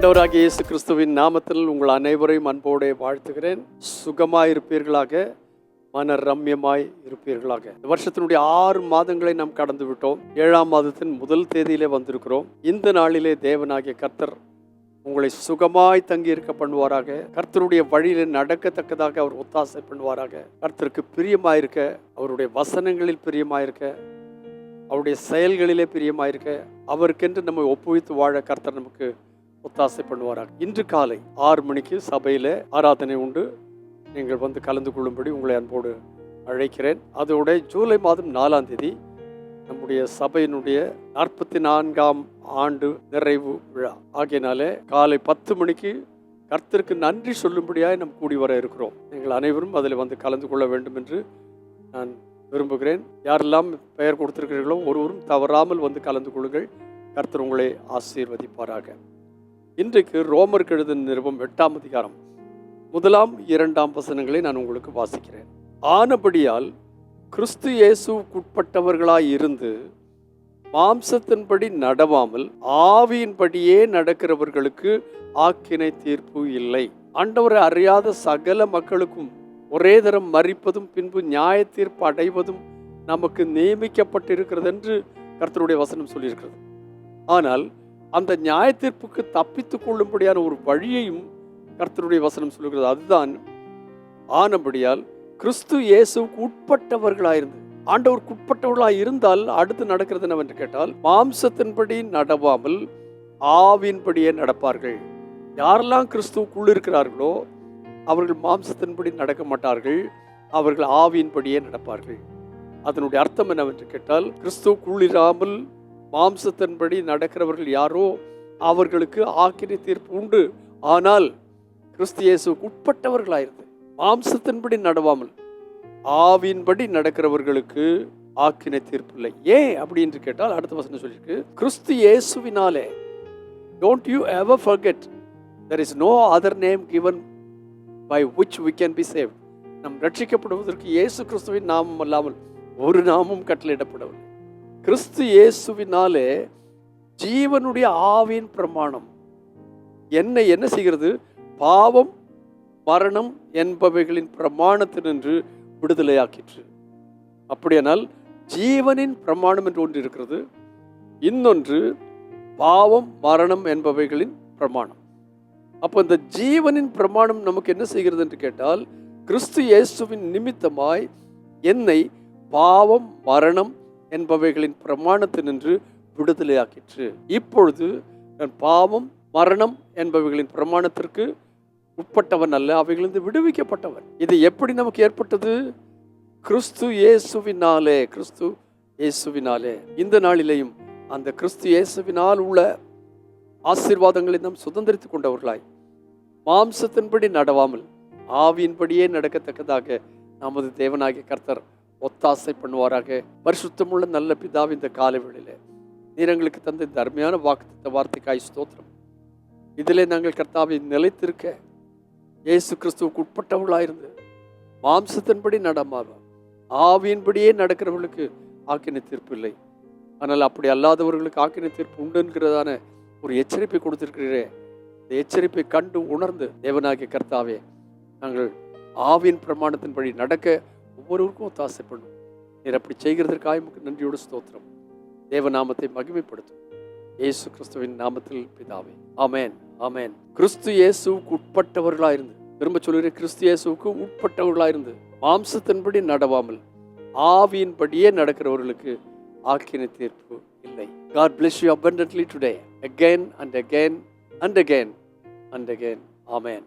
ஆண்டவராகிய இயேசு கிறிஸ்துவின் நாமத்தில் உங்கள் அனைவரையும் அன்போடு வாழ்த்துகிறேன். சுகமாய் இருப்பீர்களாக மன ரம்யமாய் இருப்பீர்களாக. இந்த வருஷத்தினுடைய ஆறு மாதங்களை நாம் கடந்து விட்டோம். ஏழாம் மாதத்தின் முதல் தேதியிலே வந்திருக்கிறோம். இந்த நாளிலே தேவனாகிய கர்த்தர் உங்களை சுகமாய் தங்கி இருக்க பண்ணுவாராக. கர்த்தருடைய வழியிலே நடக்கத்தக்கதாக அவர் ஒத்தாசை பண்ணுவாராக. கர்த்தருக்கு பிரியமாயிருக்க அவருடைய வசனங்களில் பிரியமாயிருக்க அவருடைய செயல்களிலே பிரியமாயிருக்க அவருக்கென்று நம்மை ஒப்புவித்து வாழ கர்த்தர் நமக்கு ஒத்தாசை பண்ணுவாராக இன்று காலை ஆறு மணிக்கு சபையில் ஆராதனை உண்டு. நீங்கள் வந்து கலந்து கொள்ளும்படி உங்களை அன்போடு அழைக்கிறேன். அதோட ஜூலை மாதம் நாலாம் தேதி நம்முடைய சபையினுடைய நாற்பத்தி நான்காம் ஆண்டு நிறைவு விழா. ஆகையினாலே காலை பத்து மணிக்கு கர்த்தருக்கு நன்றி சொல்லும்படியாக நாம் கூடி வர இருக்கிறோம். நீங்கள் அனைவரும் அதில் வந்து கலந்து கொள்ள வேண்டும் என்று நான் விரும்புகிறேன். யாரெல்லாம் பெயர் கொடுத்திருக்கிறீர்களோ ஒருவரும் தவறாமல் வந்து கலந்து கொள்ளுங்கள். கர்த்தர் உங்களை ஆசீர்வதிப்பாராக. இன்றைக்கு ரோமருக்கு எழுதின நிருபம் எட்டாம் அதிகாரம். முதலாம் இரண்டாம் வசனங்களை நான் உங்களுக்கு வாசிக்கிறேன். ஆனபடியால் கிறிஸ்து இயேசுக்குட்பட்டவர்களாய் இருந்து மாம்சத்தின்படி நடவாமல் ஆவியின்படியே நடக்கிறவர்களுக்கு ஆக்கினை தீர்ப்பு இல்லை. ஆண்டவரை அறியாத சகல மக்களுக்கும் ஒரே தரம் மறிப்பதும் பின்பு நியாய தீர்ப்பு அடைவதும் நமக்கு நியமிக்கப்பட்டிருக்கிறது என்று கர்த்தருடைய வசனம் சொல்லியிருக்கிறது. ஆனால் அந்த நியாய தீர்ப்புக்கு தப்பித்துக் கொள்ளும்படியான ஒரு வழியையும் கர்த்தருடைய வசனம் சொல்லுகிறது. அதுதான் ஆனபடியால் கிறிஸ்து இயேசுவுக்கு உட்பட்டவர்களாயிருந்து ஆண்டவருக்கு உட்பட்டவர்களாக இருந்தால் அடுத்து நடக்கிறது என்னவென்று கேட்டால் மாம்சத்தின்படி நடவாமல் ஆவின்படியே நடப்பார்கள். யாரெல்லாம் கிறிஸ்துவுக்குள் இருக்கிறார்களோ அவர்கள் மாம்சத்தின்படி நடக்க மாட்டார்கள் அவர்கள் ஆவியின்படியே நடப்பார்கள். அதனுடைய அர்த்தம் என்னவென்று கேட்டால் கிறிஸ்துவுக்குள் இராமல் மாம்சத்தின்படி நடக்கிறவர்கள் யாரோ அவர்களுக்கு ஆக்கினை தீர்ப்பு உண்டு. ஆனால் கிறிஸ்து இயேசுக்கு உட்பட்டவர்களாயிருந்து மாம்சத்தின்படி நடவாமல் ஆவியின்படி நடக்கிறவர்களுக்கு ஆக்கினை தீர்ப்பு இல்லை. ஏன் அப்படின்னு கேட்டால் அடுத்த வசனம் சொல்லியிருக்கு கிறிஸ்து இயேசுவினாலே don't you ever forget there is no other name given by which we can be save நம் ரட்சிக்கப்படுவதற்கு இயேசு கிறிஸ்துவின் நாமம் அல்லாமல் ஒரு நாமும் கட்டளையிடப்படவில்லை. கிறிஸ்து இயேசுவினாலே ஜீவனுடைய ஆவியின் பிரமாணம். என்னை என்ன செய்கிறது? பாவம் மரணம் என்பவைகளின் பிரமாணத்தினின்று விடுதலையாக்கிற்று. அப்படியானால் ஜீவனின் பிரமாணம் என்று ஒன்று இருக்கிறது. இன்னொன்று பாவம் மரணம் என்பவைகளின் பிரமாணம். அப்போ இந்த ஜீவனின் பிரமாணம் நமக்கு என்ன செய்கிறது என்று கேட்டால் கிறிஸ்து இயேசுவின் நிமித்தமாய் என்னை பாவம் மரணம் என்பவைகளின் பிரமாணத்தை நின்று விடுதலையாக்கிற்று. இப்பொழுது நான் பாவம் மரணம் என்பவைகளின் பிரமாணத்திற்கு உட்பட்டவன் அல்ல அவைகளிலிருந்து விடுவிக்கப்பட்டவன். இது எப்படி நமக்கு ஏற்பட்டது? கிறிஸ்து இயேசுவினாலே கிறிஸ்து இயேசுவினாலே. இந்த நாளிலேயும் அந்த கிறிஸ்து இயேசுவினால் உள்ள ஆசீர்வாதங்களை நாம் சுதந்திரித்து கொண்டவர்களாய். மாம்சத்தின்படி நடவாமல் ஆவியின்படியே நடக்கத்தக்கதாக நமது தேவனாகிய கர்த்தர் ஒத்தாசை பண்ணுவாராக. பரிசுத்தமுள்ள நல்ல பிதாவி இந்த காலவெளியில். வேளையிலே நீர் எங்களுக்கு தந்த இந்த அருமையான வாக்கு வார்த்தைக்காய் ஸ்தோத்திரம். இதிலே நாங்கள் கர்த்தாவை நிலைத்திருக்க இயேசு கிறிஸ்துவுக்கு உட்பட்டவர்களாயிருந்து மாம்சத்தின்படி நடமாவோம் ஆவியின்படியே நடக்கிறவர்களுக்கு ஆக்கின தீர்ப்பு இல்லை. ஆனால் அப்படி அல்லாதவர்களுக்கு ஆக்கினை தீர்ப்பு உண்டு என்கிறதான ஒரு எச்சரிப்பை கொடுத்திருக்கிறீரே. இந்த எச்சரிப்பை கண்டு உணர்ந்து தேவனாகிய கர்த்தாவே நாங்கள் ஆவியின் பிரமாணத்தின்படி நடக்க ஒவ்வொருவருக்கும் ஒத்தாசைப்படும் நீர் அப்படி செய்கிறதற்காக உமக்கு நன்றியோடு ஸ்தோத்திரம். தேவநாமத்தை மகிமைப்படுத்தும் இயேசு கிறிஸ்துவின் நாமத்தில் பிதாவே. ஆமேன் ஆமேன். கிறிஸ்து இயேசுவுக்கு உட்பட்டவர்களாக இருந்து திரும்ப சொல்கிறேன் கிறிஸ்து இயேசுவுக்கு உட்பட்டவர்களாக இருந்து மாம்சத்தின்படி நடவாமல் ஆவியின்படியே நடக்கிறவர்களுக்கு ஆக்கின தீர்ப்பு இல்லை. God bless you abundantly today again and again and again and again. Amen.